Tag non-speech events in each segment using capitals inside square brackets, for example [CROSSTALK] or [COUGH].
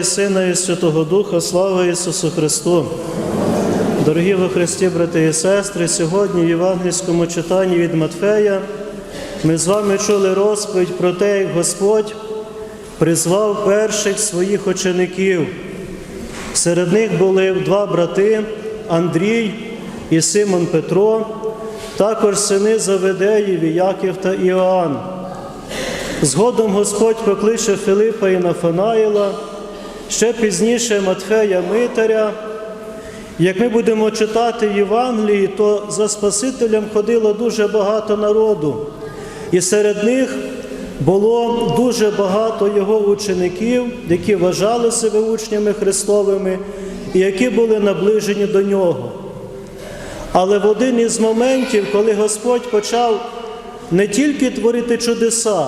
І Сина, і Святого Духа, слава Ісусу Христу! Дорогі во Христі, брати і сестри, сьогодні в євангельському читанні від Матфея ми з вами чули розповідь про те, як Господь призвав перших своїх учеників. Серед них були два брати Андрій і Симон Петро, також сини Заведеєві, Яків та Іоанн. Згодом Господь покличе Филипа і Нафанаїла, ще пізніше Матфея Митаря. Як ми будемо читати Євангелії, то за Спасителем ходило дуже багато народу, і серед них було дуже багато його учеників, які вважали себе учнями Христовими і які були наближені до нього. Але в один із моментів, коли Господь почав не тільки творити чудеса,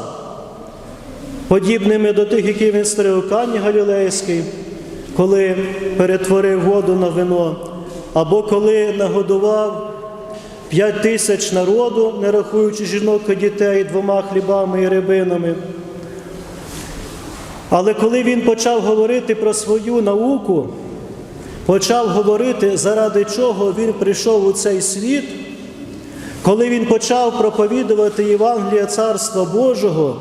подібними до тих, які він створив у Кані Галілейській, коли перетворив воду на вино, або коли нагодував п'ять тисяч народу, не рахуючи жінок і дітей двома хлібами і рибинами. Але коли він почав говорити про свою науку, почав говорити, заради чого він прийшов у цей світ, коли він почав проповідувати Євангелія Царства Божого,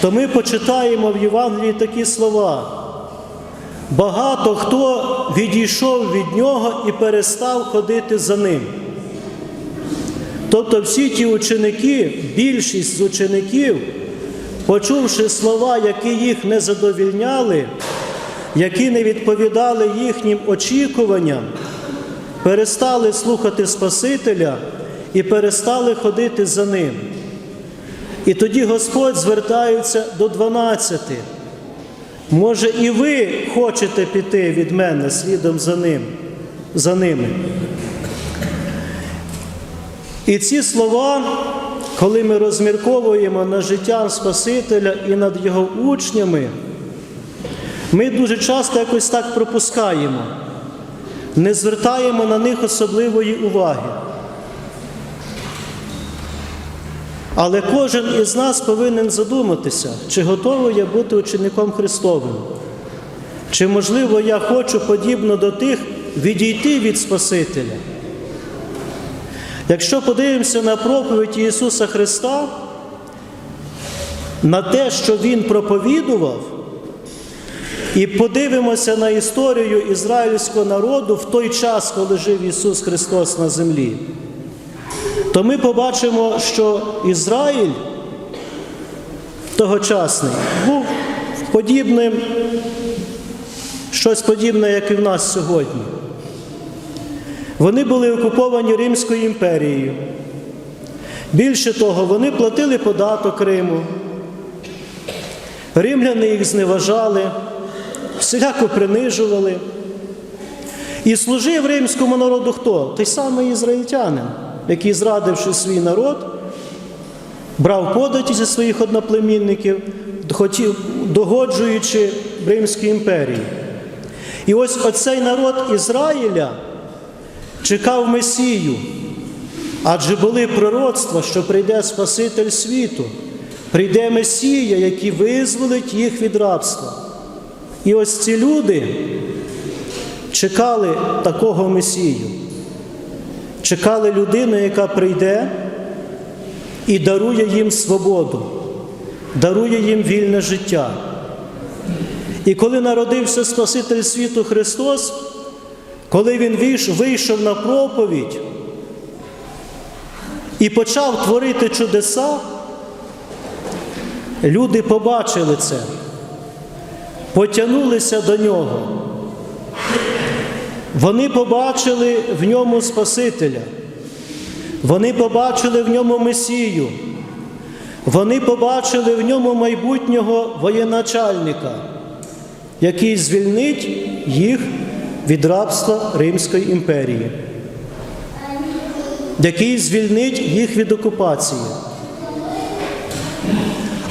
то ми почитаємо в Євангелії такі слова. Багато хто відійшов від нього і перестав ходити за ним. Тобто всі ті ученики, більшість з учеників, почувши слова, які їх не задовільняли, які не відповідали їхнім очікуванням, перестали слухати Спасителя і перестали ходити за ним. І тоді Господь звертається до дванадцяти. Може, і ви хочете піти від мене слідом за ним, за ними. І ці слова, коли ми розмірковуємо над життям Спасителя і над його учнями, ми дуже часто якось так пропускаємо, не звертаємо на них особливої уваги. Але кожен із нас повинен задуматися, чи готовий я бути учеником Христовим, чи, можливо, я хочу, подібно до тих, відійти від Спасителя. Якщо подивимося на проповідь Ісуса Христа, на те, що Він проповідував, і подивимося на історію ізраїльського народу в той час, коли жив Ісус Христос на землі, то ми побачимо, що Ізраїль тогочасний був подібним, щось подібне, як і в нас сьогодні. Вони були окуповані Римською імперією. Більше того, вони платили податок Риму. Римляни їх зневажали, всіляко принижували. І служив римському народу хто? Той самий ізраїльтянин, який, зрадивши свій народ, брав податі зі своїх одноплемінників, догоджуючи Римській імперії. І ось оцей народ Ізраїля чекав Месію, адже були пророцтва, що прийде Спаситель світу, прийде Месія, який визволить їх від рабства. І ось ці люди чекали такого Месію, чекали людину, яка прийде і дарує їм свободу, дарує їм вільне життя. І коли народився Спаситель світу Христос, коли Він вийшов на проповідь і почав творити чудеса, люди побачили це, потягнулися до нього. Вони побачили в ньому Спасителя, вони побачили в ньому Месію, вони побачили в ньому майбутнього воєначальника, який звільнить їх від рабства Римської імперії, який звільнить їх від окупації.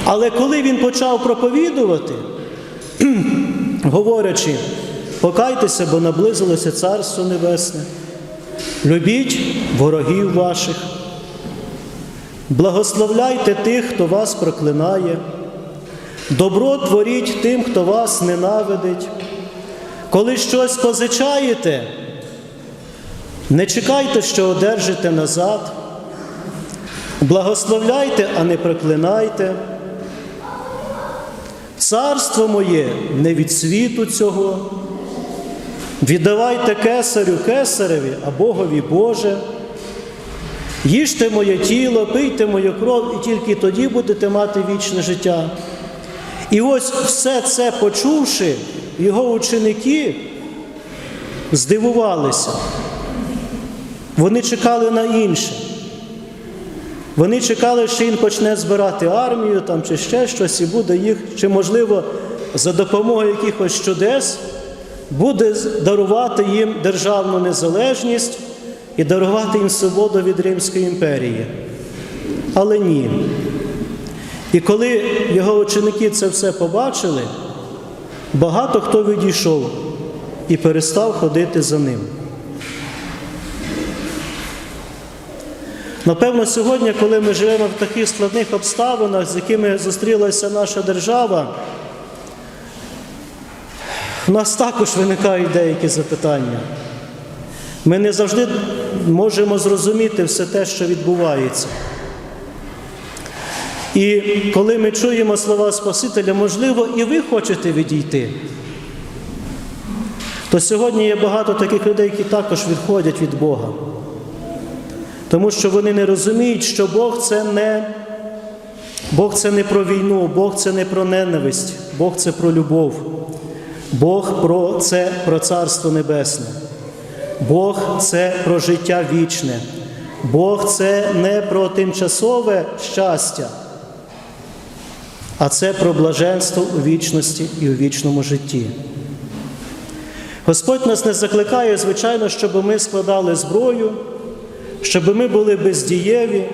Але коли він почав проповідувати, [CLEARS THROAT] говорячи, покайтеся, бо наблизилося Царство Небесне, любіть ворогів ваших, благословляйте тих, хто вас проклинає, добро творіть тим, хто вас ненавидить. Коли щось позичаєте, не чекайте, що одержите назад. Благословляйте, а не проклинайте. Царство моє не від світу цього. Віддавайте кесарю кесареві, а Богові Боже. Їжте моє тіло, пийте мою кров, і тільки тоді будете мати вічне життя. І ось все це почувши, його ученики здивувалися. Вони чекали на інше. Вони чекали, що він почне збирати армію там, чи ще щось, і буде їх, чи, можливо, за допомогою якихось чудес буде дарувати їм державну незалежність і дарувати їм свободу від Римської імперії. Але ні. І коли його ученики це все побачили, багато хто відійшов і перестав ходити за ним. Напевно, сьогодні, коли ми живемо в таких складних обставинах, з якими зустрілася наша держава, у нас також виникають деякі запитання. Ми не завжди можемо зрозуміти все те, що відбувається. І коли ми чуємо слова Спасителя, можливо, і ви хочете відійти, то сьогодні є багато таких людей, які також відходять від Бога. Тому що вони не розуміють, що Бог це не Бог це не про війну, Бог це не про ненависть, Бог це про любов. Бог про це про Царство Небесне. Бог це про життя вічне. Бог це не про тимчасове щастя, а це про блаженство у вічності і у вічному житті. Господь нас не закликає, звичайно, щоб ми складали зброю, щоб ми були бездієві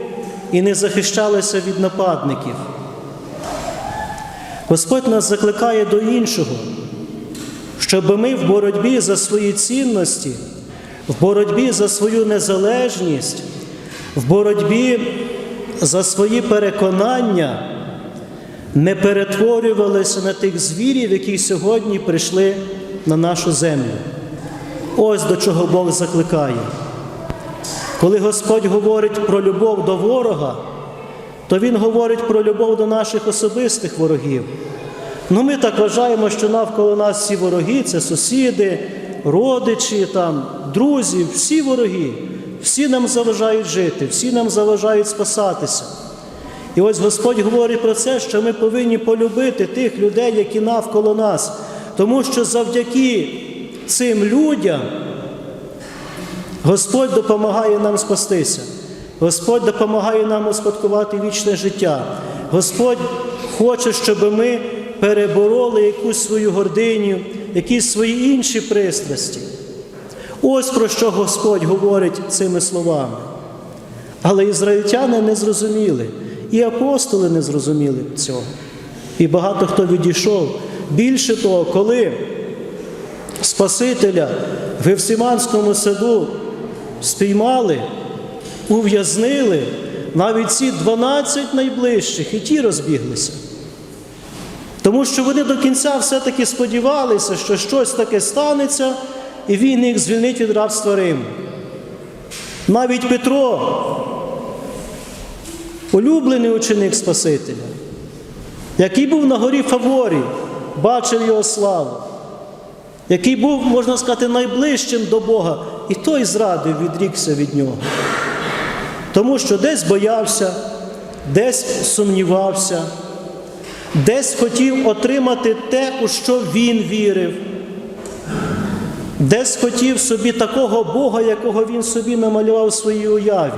і не захищалися від нападників. Господь нас закликає до іншого, щоб ми в боротьбі за свої цінності, в боротьбі за свою незалежність, в боротьбі за свої переконання не перетворювалися на тих звірів, які сьогодні прийшли на нашу землю. Ось до чого Бог закликає. Коли Господь говорить про любов до ворога, то Він говорить про любов до наших особистих ворогів. Ну, ми так вважаємо, що навколо нас всі вороги це сусіди, родичі, там, друзі, всі вороги, всі нам заважають жити, всі нам заважають спасатися. І ось Господь говорить про це, що ми повинні полюбити тих людей, які навколо нас, тому що завдяки цим людям Господь допомагає нам спастися. Господь допомагає нам успадкувати вічне життя. Господь хоче, щоб ми перебороли якусь свою гординю, якісь свої інші пристрасті. Ось про що Господь говорить цими словами. Але ізраїльтяни не зрозуміли, і апостоли не зрозуміли цього. І багато хто відійшов. Більше того, коли Спасителя в Гефсиманському саду спіймали, ув'язнили, навіть ці 12 найближчих і ті розбіглися. Тому що вони до кінця все-таки сподівалися, що щось таке станеться, і він їх звільнить від рабства Риму. Навіть Петро, улюблений ученик Спасителя, який був на горі Фаворі, бачив його славу, який був, можна сказати, найближчим до Бога, і той зрадив, відрікся від нього. Тому що десь боявся, десь сумнівався, десь хотів отримати те, у що він вірив, десь хотів собі такого Бога, якого він собі намалював в своїй уяві,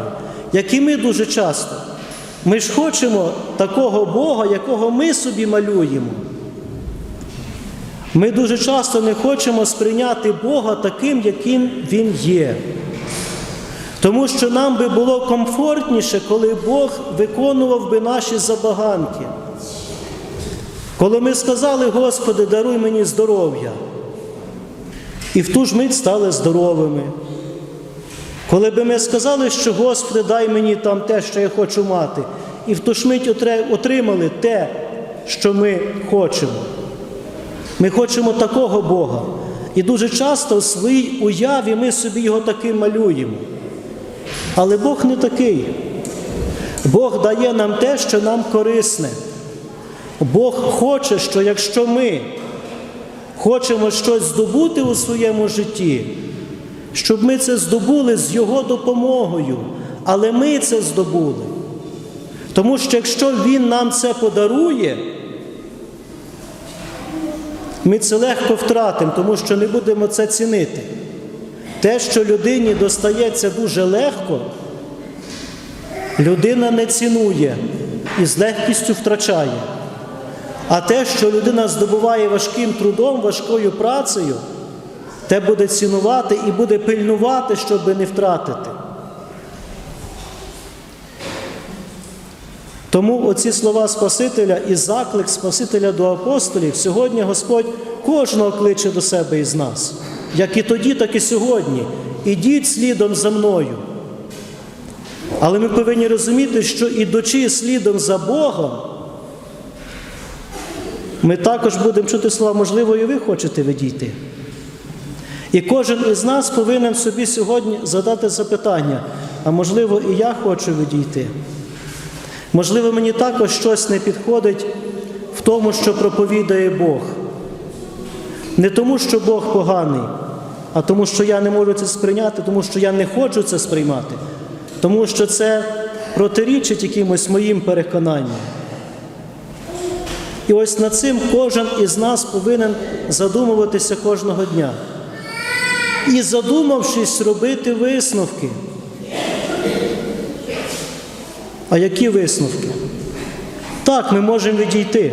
як ми дуже часто. Ми ж хочемо такого Бога, якого ми собі малюємо. Ми дуже часто не хочемо сприйняти Бога таким, яким Він є. Тому що нам би було комфортніше, коли Бог виконував би наші забаганки. Коли ми сказали, Господи, даруй мені здоров'я, і в ту ж мить стали здоровими. Коли би ми сказали, що Господи, дай мені там те, що я хочу мати, і в ту ж мить отримали те, що ми хочемо. Ми хочемо такого Бога. І дуже часто в своїй уяві ми собі його таким малюємо. Але Бог не такий. Бог дає нам те, що нам корисне. Бог хоче, що якщо ми хочемо щось здобути у своєму житті, щоб ми це здобули з Його допомогою, але ми це здобули. Тому що якщо Він нам це подарує, ми це легко втратимо, тому що не будемо це цінити. Те, що людині достається дуже легко, людина не цінує і з легкістю втрачає. А те, що людина здобуває важким трудом, важкою працею, те буде цінувати і буде пильнувати, щоб не втратити. Тому оці слова Спасителя і заклик Спасителя до апостолів сьогодні Господь кожного кличе до себе із нас, як і тоді, так і сьогодні. Ідіть слідом за мною. Але ми повинні розуміти, що ідучи слідом за Богом, ми також будемо чути слова, можливо, і ви хочете відійти. І кожен із нас повинен собі сьогодні задати запитання, а можливо, і я хочу відійти. Можливо, мені також щось не підходить в тому, що проповідає Бог. Не тому, що Бог поганий, а тому, що я не можу це сприйняти, тому що я не хочу це сприймати, тому що це протирічить якимось моїм переконанням. І ось над цим кожен із нас повинен задумуватися кожного дня. І задумавшись, робити висновки. А які висновки? Так, ми можемо відійти.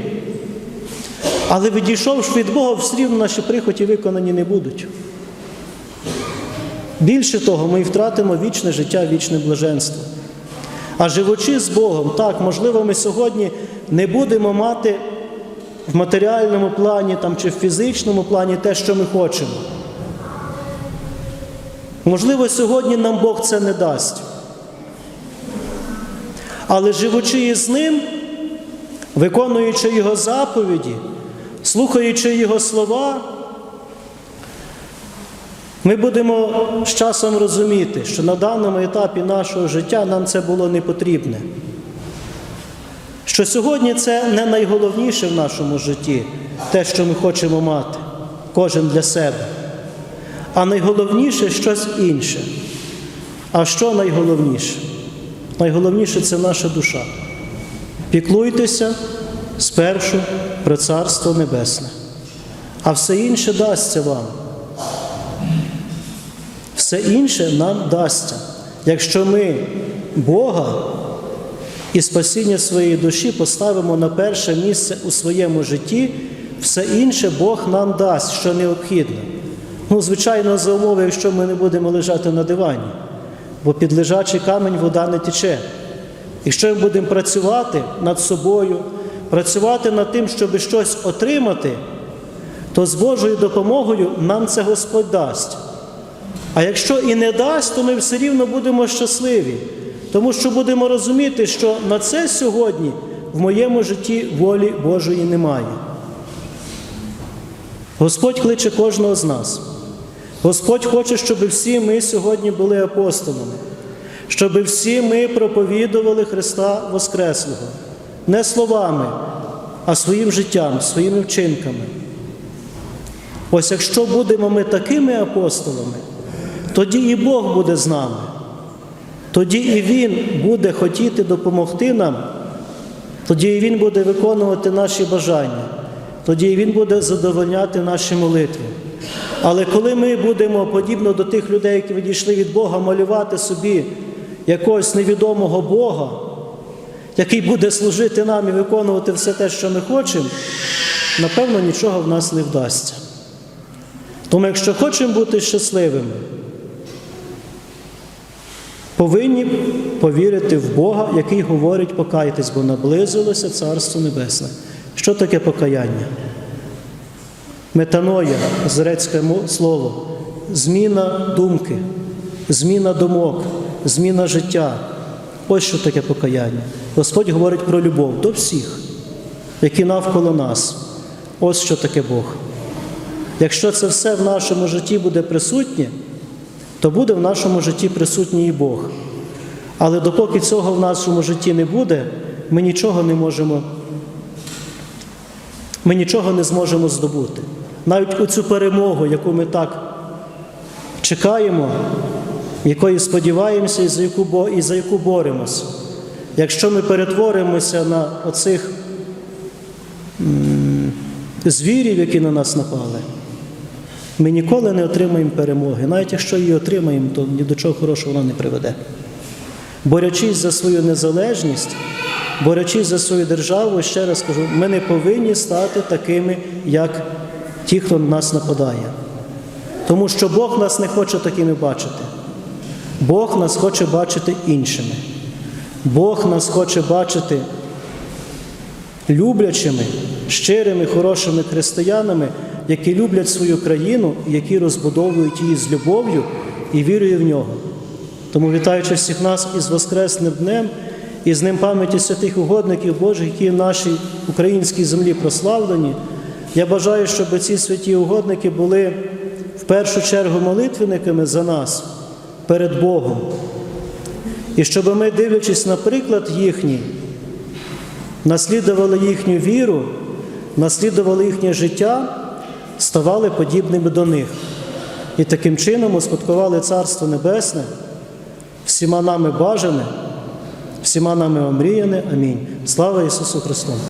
Але відійшовши від Бога, все рівно наші прихоті виконані не будуть. Більше того, ми втратимо вічне життя, вічне блаженство. А живучи з Богом, так, можливо, ми сьогодні не будемо мати в матеріальному плані там, чи в фізичному плані те, що ми хочемо. Можливо, сьогодні нам Бог це не дасть. Але живучи із ним, виконуючи Його заповіді, слухаючи Його слова, ми будемо з часом розуміти, що на даному етапі нашого життя нам це було не потрібне. Що сьогодні це не найголовніше в нашому житті, те, що ми хочемо мати, кожен для себе. А найголовніше щось інше. А що найголовніше? Найголовніше це наша душа. Піклуйтеся спершу про Царство Небесне, а все інше дасться вам. Все інше нам дасться, якщо ми Бога і спасіння своєї душі поставимо на перше місце у своєму житті, все інше Бог нам дасть, що необхідно. Ну, звичайно, за умови, якщо ми не будемо лежати на дивані, бо під лежачий камінь вода не тече. Якщо ми будемо працювати над собою, працювати над тим, щоб щось отримати, то з Божою допомогою нам це Господь дасть. А якщо і не дасть, то ми все рівно будемо щасливі, тому що будемо розуміти, що на це сьогодні в моєму житті волі Божої немає. Господь кличе кожного з нас. Господь хоче, щоб всі ми сьогодні були апостолами, щоб всі ми проповідували Христа Воскреслого, не словами, а своїм життям, своїми вчинками. Ось якщо будемо ми такими апостолами, тоді і Бог буде з нами. Тоді і Він буде хотіти допомогти нам, тоді і Він буде виконувати наші бажання, тоді і Він буде задовольняти наші молитви. Але коли ми будемо, подібно до тих людей, які відійшли від Бога, малювати собі якогось невідомого Бога, який буде служити нам і виконувати все те, що ми хочемо, напевно, нічого в нас не вдасться. Тому, якщо хочемо бути щасливими, повинні повірити в Бога, який говорить покайтесь, бо наблизилося Царство Небесне. Що таке покаяння? Метаноя, грецьке слово, зміна думки, зміна думок, зміна життя. Ось що таке покаяння. Господь говорить про любов до всіх, які навколо нас. Ось що таке Бог. Якщо це все в нашому житті буде присутнє, то буде в нашому житті присутній і Бог. Але допоки цього в нашому житті не буде, ми нічого не можемо, ми нічого не зможемо здобути. Навіть у цю перемогу, яку ми так чекаємо, якої сподіваємося і за яку, і за яку боремось. Якщо ми перетворимося на оцих звірів, які на нас напали, ми ніколи не отримаємо перемоги. Навіть якщо її отримаємо, то ні до чого хорошого вона не приведе. Борючись за свою незалежність, борючись за свою державу, ще раз кажу, ми не повинні стати такими, як ті, хто на нас нападає. Тому що Бог нас не хоче такими бачити. Бог нас хоче бачити іншими. Бог нас хоче бачити люблячими, щирими, хорошими християнами, які люблять свою країну які розбудовують її з любов'ю і вірою в нього. Тому вітаючи всіх нас із Воскресним днем і з ним пам'яті святих угодників Божих, які в нашій українській землі прославлені, я бажаю, щоб ці святі угодники були в першу чергу молитвенниками за нас перед Богом. І щоб ми, дивлячись на приклад їхній, наслідували їхню віру, наслідували їхнє життя, ставали подібними до них. І таким чином успадкували Царство Небесне, всіма нами бажане, всіма нами омріяне. Амінь. Слава Ісусу Христу!